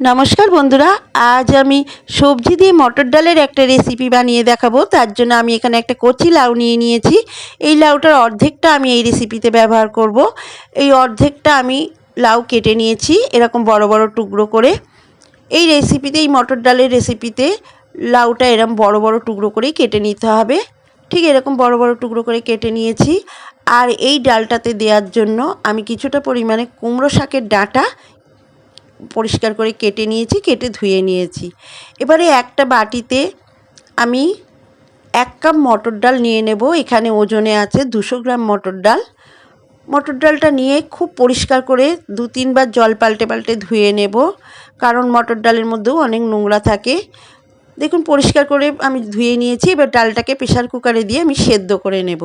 নমস্কার বন্ধুরা, আজ আমি সবজি দিয়ে মটর ডালের একটা রেসিপি বানিয়ে দেখাবো। তার জন্য আমি এখানে একটা কচি লাউ নিয়ে নিয়েছি। এই লাউটার অর্ধেকটা আমি এই রেসিপিতে ব্যবহার করব। এই অর্ধেকটা আমি লাউ কেটে নিয়েছি, এরকম বড় বড় টুকরো করে। এই রেসিপিতে এই মটর ডালের রেসিপিতে লাউটা এরকম বড় বড় টুকরো করেই কেটে নিতে হবে। ঠিক এরকম বড় বড় টুকরো করে কেটে নিয়েছি। আর এই ডালটাতে দেওয়ার জন্য আমি কিছুটা পরিমাণে কুমড়ো শাকের ডাঁটা পরিষ্কার করে কেটে নিয়েছি, কেটে ধুয়ে নিয়েছি। এবারে একটা বাটিতে আমি এক কাপ মটর ডাল নিয়ে নেব, এখানে ওজনে আছে দুশো গ্রাম মটর ডাল। মটর ডালটা নিয়ে খুব পরিষ্কার করে দু তিনবার জল পাল্টে পাল্টে ধুয়ে নেব, কারণ মটর ডালের মধ্যেও অনেক নোংরা থাকে। দেখুন, পরিষ্কার করে আমি ধুয়ে নিয়েছি, এবার ডালটাকে প্রেশার কুকারে দিয়ে আমি সেদ্ধ করে নেব।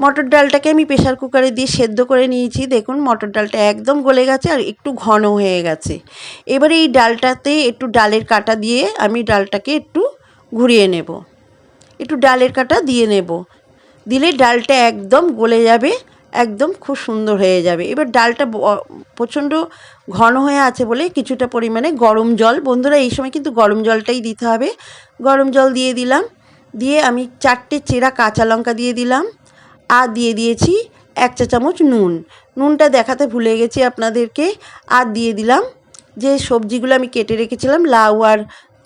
মটর ডালটাকে আমি প্রেশার কুকারে দিয়ে সেদ্ধ করে নিয়েছি। দেখুন, মটর ডালটা একদম গলে গেছে আর একটু ঘন হয়ে গেছে। এবারে এই ডালটাতে একটু ডালের কাটা দিয়ে আমি ডালটাকে একটু ঘুরিয়ে নেব। একটু ডালের কাটা দিয়ে নেব। দিলে ডালটা একদম গলে যাবে, একদম খুব সুন্দর হয়ে যাবে। এবার ডালটা প্রচণ্ড ঘন হয়ে আছে বলে কিছুটা পরিমাণে গরম জল। বন্ধুরা, এই সময় কিন্তু গরম জলটাই দিতে হবে। গরম জল দিয়ে দিলাম। দিয়ে আমি চারটে চেরা কাঁচা লঙ্কা দিয়ে দিলাম। আর দিয়ে দিয়েছি এক চা চামচ নুন। নুনটা দেখাতে ভুলে গেছি আপনাদেরকে। আর দিয়ে দিলাম। যে সবজিগুলো আমি কেটে রেখেছিলাম, লাউ আর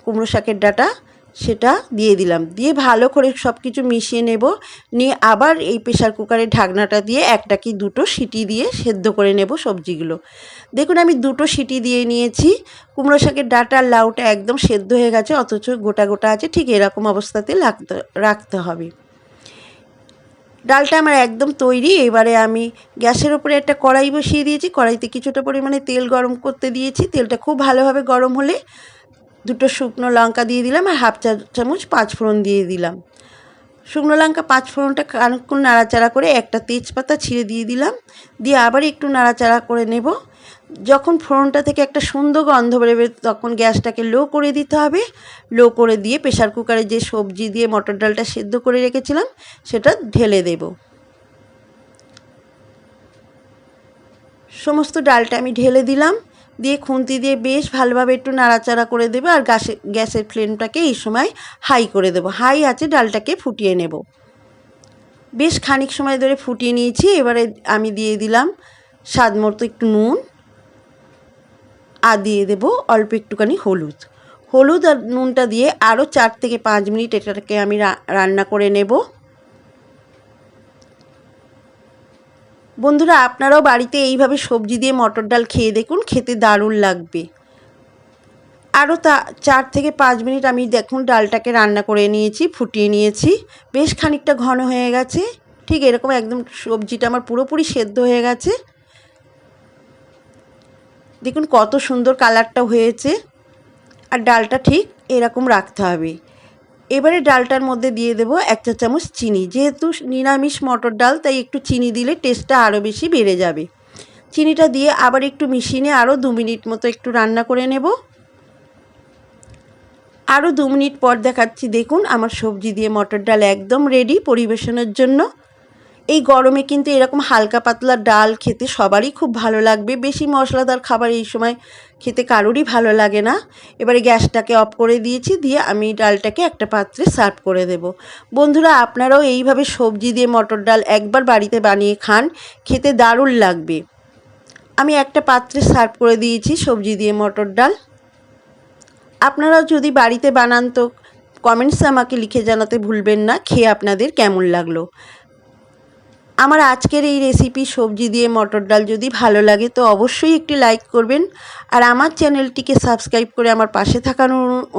কুমড়ো শাকের ডাটা, সেটা দিয়ে দিলাম। দিয়ে ভালো করে সব কিছু মিশিয়ে নেব। নিয়ে আবার এই প্রেশার কুকারের ঢাকনাটা দিয়ে একটা কি দুটো সিটি দিয়ে সেদ্ধ করে নেব সবজিগুলো। দেখুন, আমি দুটো সিটি দিয়ে নিয়েছি। কুমড়ো শাকের ডাটা লাউটা একদম সেদ্ধ হয়ে গেছে, অথচ গোটা গোটা আছে, ঠিক এরকম অবস্থাতে রাখতে রাখতে হবে। ডালটা আমার একদম তৈরি। এবারে আমি গ্যাসের ওপরে একটা কড়াই বসিয়ে দিয়েছি। কড়াইতে কিছুটা পরিমাণে তেল গরম করতে দিয়েছি। তেলটা খুব ভালোভাবে গরম হলে দুটো শুকনো লঙ্কা দিয়ে দিলাম আর হাফ চা চামচ পাঁচফোড়ন দিয়ে দিলাম। শুকনো লঙ্কা, পাঁচফোড়নটা খানিকক্ষণ নাড়াচাড়া করে একটা তেজপাতা ছিঁড়ে দিয়ে দিলাম। দিয়ে আবার একটু নাড়াচাড়া করে নেব। যখন ফোড়নটা থেকে একটা সুন্দর গন্ধ বেরোবে, তখন গ্যাসটাকে লো করে দিতে হবে। লো করে দিয়ে প্রেশার কুকারে যে সবজি দিয়ে মটর ডালটা সেদ্ধ করে রেখেছিলাম, সেটা ঢেলে দেব। সমস্ত ডালটা আমি ঢেলে দিলাম। দিয়ে খুন্তি দিয়ে বেশ ভালোভাবে একটু নাড়াচাড়া করে দেবে আর গ্যাসে, গ্যাসের ফ্লেমটাকে এই সময় হাই করে দেবো। হাই আছে, ডালটাকে ফুটিয়ে নেব। বেশ খানিক সময় ধরে ফুটিয়ে নিয়েছি। এবারে আমি দিয়ে দিলাম স্বাদ মতো একটু নুন। আর দিয়ে দেবো অল্প একটুখানি হলুদ। হলুদ আর নুনটা দিয়ে আরও চার থেকে পাঁচ মিনিট এটাকে আমি রান্না করে নেব। বন্ধুরা, আপনারাও বাড়িতে এইভাবে সবজি দিয়ে মটর ডাল খেয়ে দেখুন, খেতে দারুণ লাগবে। আরও তা, চার থেকে পাঁচ মিনিট আমি দেখুন ডালটাকে রান্না করে নিয়েছি, ফুটিয়ে নিয়েছি। বেশ খানিকটা ঘন হয়ে গেছে। ঠিক এরকম একদম সবজিটা আমার পুরোপুরি সেদ্ধ হয়ে গেছে। দেখুন কত সুন্দর কালারটা হয়েছে। আর ডালটা ঠিক এরকম রাখতে হবে। এবারে ডালটার মধ্যে দিয়ে দেব এক চা চামচ চিনি। যেহেতু নিরামিষ মটর ডাল, তাই একটু চিনি দিলে টেস্টটা আরও বেশি বেড়ে যাবে। চিনিটা দিয়ে আবার একটু মিশিয়ে নিয়ে আরও দু মিনিট মতো একটু রান্না করে নেব। আরও দু মিনিট পর দেখাচ্ছি, দেখুন আমার সবজি দিয়ে মটর ডাল একদম রেডি পরিবেশনের জন্য। এই গরমে কিন্তু এরকম হালকা পাতলা ডাল খেতে সবারই খুব ভালো লাগবে। বেশি মশলাদার খাবার এই সময় খেতে কারোরই ভালো লাগে না। এবারে গ্যাসটাকে অফ করে দিয়েছি, দিয়ে আমি ডালটাকে একটা পাত্রে সার্ভ করে দেব। বন্ধুরা, আপনারাও এইভাবে সবজি দিয়ে মটর ডাল একবার বাড়িতে বানিয়ে খান, খেতে দারুণ লাগবে। আমি একটা পাত্রে সার্ভ করে দিয়েছি সবজি দিয়ে মটর ডাল। আপনারাও যদি বাড়িতে বানান তো কমেন্টসে আমাকে লিখে জানাতে ভুলবেন না, খেয়ে আপনাদের কেমন লাগল। আমার আজকের এই রেসিপি সবজি দিয়ে মটর ডাল যদি ভালো লাগে তো অবশ্যই একটি লাইক করবেন। আর আমার চ্যানেলটিকে সাবস্ক্রাইব করে আমার পাশে থাকার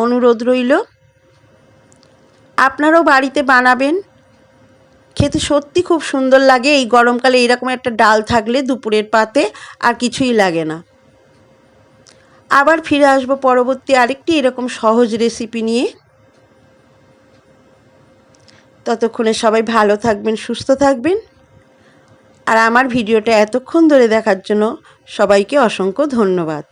অনুরোধ রইল। আপনারাও বাড়িতে বানাবেন। খেতে সত্যি খুব সুন্দর লাগে। এই গরমকালে এইরকম একটা ডাল থাকলে দুপুরের পাতে আর কিছুই লাগে না। আবার ফিরে আসব পরবর্তী আরেকটি এরকম সহজ রেসিপি নিয়ে। ততক্ষণে সবাই ভালো থাকবেন, সুস্থ থাকবেন। আর আমার ভিডিওটা এতক্ষণ ধরে দেখার জন্য সবাইকে অসংখ্য ধন্যবাদ।